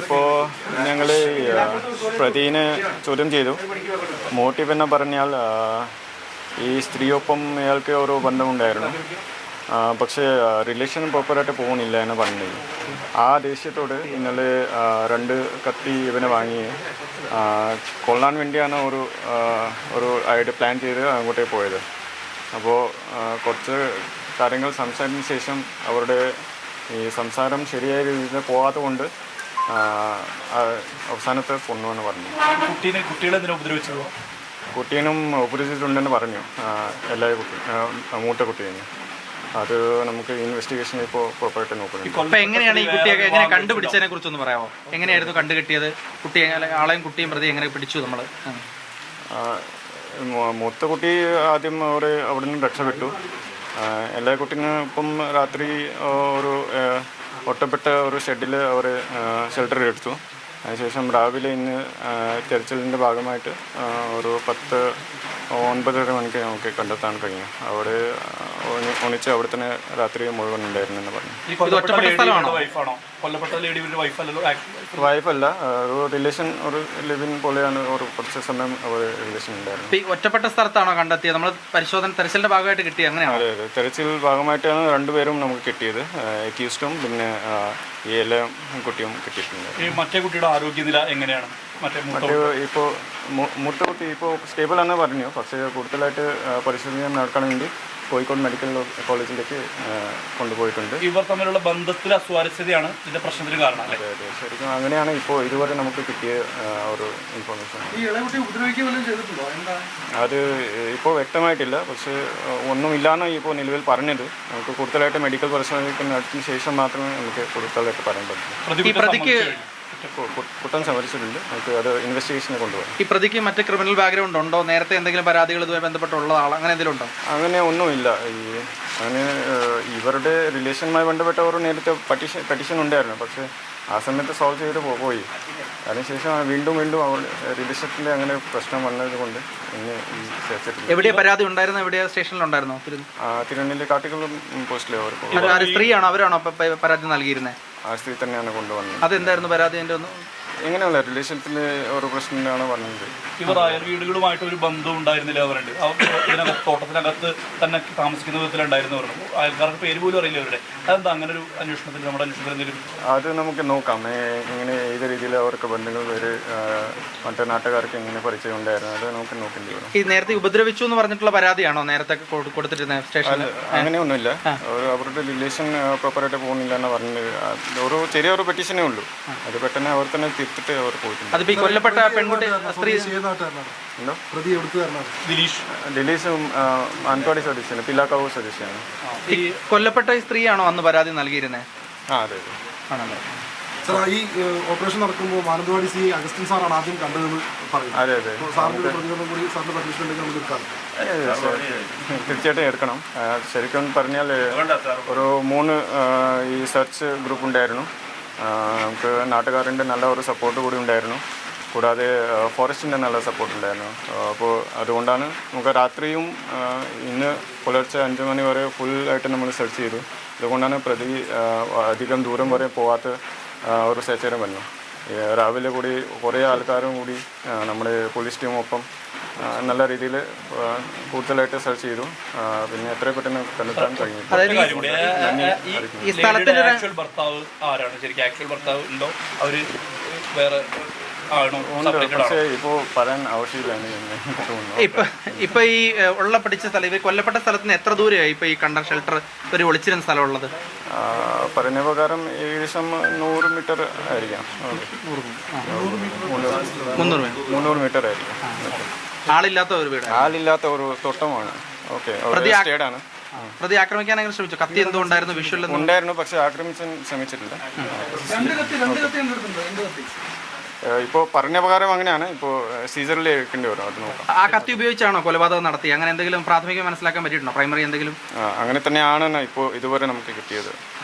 ഇപ്പോൾ ഞങ്ങൾ പ്രതിനെ ചോദ്യം ചെയ്തു. മോട്ടീവ് എന്ന് പറഞ്ഞാൽ ഈ സ്ത്രീയൊപ്പം ഇയാൾക്ക് ഒരു ബന്ധമുണ്ടായിരുന്നു. പക്ഷേ റിലേഷൻ പ്രോപ്പറായിട്ട് പോകുന്നില്ല എന്ന് പറഞ്ഞു. ആ ദേഷ്യത്തോട് ഇന്നലെ രണ്ട് കത്തി ഇവനെ വാങ്ങി കൊള്ളാൻ വേണ്ടിയാണ് ഒരു ഒരു ആയിട്ട് പ്ലാൻ ചെയ്ത് അങ്ങോട്ടേ പോയത്. അപ്പോൾ കുറച്ച് കാര്യങ്ങൾ സംസാരിച്ചതിന് ശേഷം അവരുടെ ഈ സംസാരം ശരിയായ രീതിയിൽ പോകാത്തത് കൊണ്ട് അവസാനത്തെ പൊണ്ണു എന്ന് പറഞ്ഞു. കുട്ടീനെ കുട്ടികളെ എന്തിനാ ഉപദ്രവിച്ചത്? കുട്ടീനും ഉപദ്രവിച്ചിട്ടുണ്ടെന്ന് പറഞ്ഞു. എല്ലാ കുട്ടി മൂട്ട കുട്ടീനും അത് നമുക്ക് ഇൻവെസ്റ്റിഗേഷൻ ഇപ്പോൾ പ്രോപ്പറായിട്ട് നോക്കണം എങ്ങനെയാണ് ഈ കുട്ടിയൊക്കെ എങ്ങനെ കണ്ടുപിടിച്ചതിനെ കുറിച്ചൊന്ന് പറയാമോ? എങ്ങനെയായിരുന്നു കണ്ടുകിട്ടിയത്? കുട്ടിയെ ആളെയും കുട്ടിയും പ്രതി എങ്ങനെ പിടിച്ചു നമ്മൾ മൂത്ത കുട്ടി ആദ്യം അവർ അവിടെ നിന്ന് രക്ഷപ്പെട്ടു. എല്ലാ കുട്ടികളും ഇപ്പം രാത്രി ഒരു ഒട്ടപ്പെട്ട ഒരു ഷെഡിൽ അവർ ഷെൽട്ടർ എടുത്തു. അതിനുശേഷം രാവിലെ ഇന്ന് തെരച്ചിലിന്റെ ഭാഗമായിട്ട് ഒരു പത്ത് ഒൻപതര മണിക്ക് നമുക്ക് കണ്ടെത്താൻ കഴിയും. അവിടെ ഒണിച്ച് അവിടെ തന്നെ രാത്രി മുഴുവൻ ഉണ്ടായിരുന്നു എന്ന് പറഞ്ഞു വൈഫല്ല ഒരു റിലേഷൻ ഒരു ലിവിൻ പോലെയാണ് ഒരു കുറച്ച് സമയം അവർ റിലേഷൻ ഉണ്ടായിരുന്നു ഈ ഒറ്റപ്പെട്ട സ്ഥലത്താണോ കണ്ടെത്തിയത്? നമ്മൾ പരിശോധന തെരച്ചിലിന്റെ ഭാഗമായിട്ട് കിട്ടിയത് അങ്ങനെയാണ്? അതെ അതെ. തെരച്ചിൽ ഭാഗമായിട്ടാണ് രണ്ടുപേരും നമുക്ക് കിട്ടിയത്. എക്യൂസ്റ്റും പിന്നെ ഈ എല്ലാ കുട്ടിയും കിട്ടിയിട്ടുണ്ട്. ഈ മറ്റേ കുട്ടിയുടെ ആരോഗ്യനില എങ്ങനെയാണ്? മറ്റേ ഇപ്പോൾ മൂത്ത കുട്ടി ഇപ്പോൾ സ്റ്റേബിൾ ആണെന്ന് പറഞ്ഞു പക്ഷേ കൂടുതലായിട്ട് പരിശോധന നടക്കണമെങ്കിൽ വേണ്ടി കോഴിക്കോട് മെഡിക്കൽ കോളേജിലേക്ക് കൊണ്ടുപോയിട്ടുണ്ട്. ഇവർ തമ്മിലുള്ള ബന്ധത്തിലെ അസ്വാരസ്യതയാണ് ഇതിന്റെ പ്രശ്നത്തിന് കാരണം അല്ലേ? അതെ അതെ. ശരിക്കും അങ്ങനെയാണ് ഇപ്പോൾ ഇതുവരെ നമുക്ക് കിട്ടിയ ഒരു ഇൻഫർമേഷൻ അത് ഇപ്പോൾ വ്യക്തമായിട്ടില്ല. പക്ഷേ ഒന്നുമില്ലാന്ന് ഇപ്പോൾ നിലവിൽ പറഞ്ഞത്. നമുക്ക് കൂടുതലായിട്ട് മെഡിക്കൽ പരിശോധനയ്ക്ക് നടത്തിയ ശേഷം മാത്രമേ നമുക്ക് കൂടുതലായിട്ട് പറയാൻ പറ്റൂ. പ്രതി പ്രതിക്ക് സമ്മതിച്ചു കഴിഞ്ഞു. കു- കു- കുറ്റം സമരിച്ചിട്ടുണ്ട് നമുക്ക് അത് ഇൻവെസ്റ്റിഗേഷന് കൊണ്ടുപോകാം. ഈ പ്രതിക്ക് മറ്റ് ക്രിമിനൽ ബാക്ക്ഗ്രൗണ്ട് ഉണ്ടോ? നേരത്തെ എന്തെങ്കിലും പരാതികൾ ഇതുമായി ബന്ധപ്പെട്ടുള്ള ആൾ അങ്ങനെ എന്തെങ്കിലും ഉണ്ടോ? അങ്ങനെ ഒന്നുമില്ല. ഈ അങ്ങനെ ഇവരുടെ റിലേഷനുമായി ബന്ധപ്പെട്ട ഒരു നേരത്തെ പറ്റീഷൻ പെറ്റീഷൻ ഉണ്ടായിരുന്നു. പക്ഷേ ആ സമയത്ത് സോൾവ് ചെയ്ത് പോയി. അതിനുശേഷം വീണ്ടും വീണ്ടും അവർ റിലേഷനിൽ അങ്ങനെ പ്രശ്നം വന്നത് കൊണ്ട് ഇന്ന് എവിടെയാ പരാതി ഉണ്ടായിരുന്നു എവിടെയാ സ്റ്റേഷനിലുണ്ടായിരുന്നോ? തിരു- ആ തിരുവനന്തപുരം പോസ്റ്റിലെ സ്ത്രീയാണോ? അവരാണോ പരാതി നൽകിയിരുന്നത് ആ തന്നെയാണ് കൊണ്ടുവന്നത്. അതെന്തായിരുന്നു പരാതി എന്റെ ഒന്ന്? എങ്ങനെയല്ല റിലേഷൻസിൽ ഒരു പ്രശ്നമാണ് പറഞ്ഞത് ഇവർ അയൽ വീടുകളുമായിട്ട് ഒരു ബന്ധം ഉണ്ടായിരുന്നില്ല അവരുണ്ട് അവർ ഇതിനകത്ത് തോട്ടത്തിനകത്ത് തന്നെ താമസിക്കുന്ന വിധത്തിലുണ്ടായിരുന്നവരുണ്ട് അയൽക്കാർക്ക് പേര് പോലും അറിയില്ല അവരുടെ അതെന്താ അങ്ങനെ ഒരു അന്വേഷണത്തിൽ നമ്മുടെ അന്വേഷണത്തിൽ എന്തെങ്കിലും അത് നമുക്ക് നോക്കാം. ഇങ്ങനെ എങ്ങനെ ഏത് രീതിയിൽ അവർക്ക് ബന്ധങ്ങൾ വരെ മറ്റേ നാട്ടുകാർക്ക് എങ്ങനെ പരിചയം ഉണ്ടായിരുന്നു? അത് നമുക്ക് നോക്കേണ്ടി വരും. ഈ നേരത്തെ ഉപദ്രവിച്ചു എന്ന് പറഞ്ഞിട്ടുള്ള പരാതിയാണോ നേരത്തെ കൊടുത്തിരുന്ന സ്റ്റേഷനിൽ അങ്ങനെയൊന്നുമില്ല. ഒരു അവരുടെ റിലേഷൻ പ്രോപ്പറായിട്ട് പോകുന്നില്ല എന്ന് പറഞ്ഞത്. ചെറിയ ഒരു ചെറിയൊരു പെറ്റീഷനേ ഉള്ളൂ അത് പെട്ടെന്ന് അവർ തന്നെ തിരുത്തിട്ട് അവർ പോയിട്ടുണ്ട്. അതിപ്പോ ഈ കൊല്ലപ്പെട്ട പെൺകുട്ടി സ്ത്രീ ദിലീഷ്. ഡിലീസും മാനന്തവാടി സ്വദേശിയാണ് പിലാക്കാവ് സ്വദേശിയാണ്. ഈ കൊല്ലപ്പെട്ട സ്ത്രീയാണോ അന്ന് പരാതി നൽകിയിരുന്നത് ആ അതെ അതെ. ആണല്ലേ. സാർ ഈ ഓപ്പറേഷൻ നടക്കുമ്പോൾ മാനന്തവാടി സി അഗസ്റ്റിൻ സാറാണ് ആദ്യം കണ്ടതെന്ന് പറയുന്നത് അതെ അതെ. അപ്പോൾ സാറിന്റെ ഒരു പ്രതികരണം കൂടി സാറിന്റെ പെർമിഷൻ ഉണ്ടെങ്കിൽ നമുക്ക് എടുക്കാം. തീർച്ചയായിട്ടും എടുക്കണം. ശരിക്കും പറഞ്ഞാൽ ഒരു മൂന്ന് ഈ സെർച്ച് ഗ്രൂപ്പ് ഉണ്ടായിരുന്നു. നമുക്ക് നാട്ടുകാരുടെ നല്ല ഒരു സപ്പോർട്ട് കൂടി ഉണ്ടായിരുന്നു. കൂടാതെ ഫോറസ്റ്റിന്റെ നല്ല സപ്പോർട്ട് ഉണ്ടായിരുന്നു. അപ്പോൾ അതുകൊണ്ടാണ് നമുക്ക് രാത്രിയും ഇന്ന് പുലർച്ചെ അഞ്ച് മണി വരെ ഫുൾ ആയിട്ട് നമ്മൾ സെർച്ച് ചെയ്തു. അതുകൊണ്ടാണ് പ്രതി അധികം ദൂരം വരെ പോകാത്ത ആ, ഒരു സേച്ചേരം വന്നു. ഈ രാവിലെ കൂടി കുറേ ആൾക്കാരും കൂടി നമ്മുടെ പോലീസ് ടീമും ഒപ്പം നല്ല രീതിയിൽ കൂടുതലായിട്ട് സെർച്ച് ചെയ്തു. പിന്നെ എത്ര പെട്ടെന്ന് കണ്ടെത്താൻ കഴിഞ്ഞു. ഈ- സ്ഥലത്തിന്റെ ആക്ച്വൽ ഭർത്താവ് ആരാണ്? ശരിക്കും ആക്ച്വൽ ഭർത്താവ് ഉണ്ടോ? അവർ വേറെ ഇപ്പൊ ഇപ്പൊ ഈ ഉള്ള പിടിച്ച സ്ഥലം ഇവർ കൊല്ലപ്പെട്ട സ്ഥലത്തിന് എത്ര ദൂരെയായി ഇപ്പൊ ഈ കണ്ട ഷെൽട്ടർ ഒരു ഒളിച്ചിരുന്ന സ്ഥലം ഉള്ളത് പറഞ്ഞ പ്രകാരം ഏകദേശം നൂറ് മീറ്റർ ആയിരിക്കാം. മുന്നൂറ് മീറ്റർ. മുന്നൂറ് മീറ്റർ ആയിരിക്കും. ആളില്ലാത്ത ഒരു വീട് ആളില്ലാത്ത ഒരു തോട്ടമാണ്. ഓക്കെ പ്രതി സ്റ്റേഡാണ്. പ്രതി ആക്രമിക്കാൻ അങ്ങനെ ശ്രമിച്ചു? കത്തി എന്തോ ഉണ്ടായിരുന്നു വിഷ്വൽ ഉണ്ടായിരുന്നു പക്ഷെ ആക്രമിക്കാൻ ശ്രമിച്ചിട്ടില്ല. ഇപ്പോൾ പറഞ്ഞ പ്രകാരം അങ്ങനെയാണ്. ഇപ്പോൾ സീസറിൽ എടുക്കേണ്ടി വരും. അത് നോക്കാം. ആ കത്തി ഉപയോഗിച്ചാണോ കൊലപാതകം നടത്തി അങ്ങനെ എന്തെങ്കിലും പ്രാഥമിക മനസ്സിലാക്കാൻ പറ്റിയിട്ടുണ്ടോ? പ്രൈമറി എന്തെങ്കിലും? ആ, അങ്ങനെ തന്നെയാണ് ഇപ്പോൾ ഇതുവരെ നമുക്ക് കിട്ടിയത്.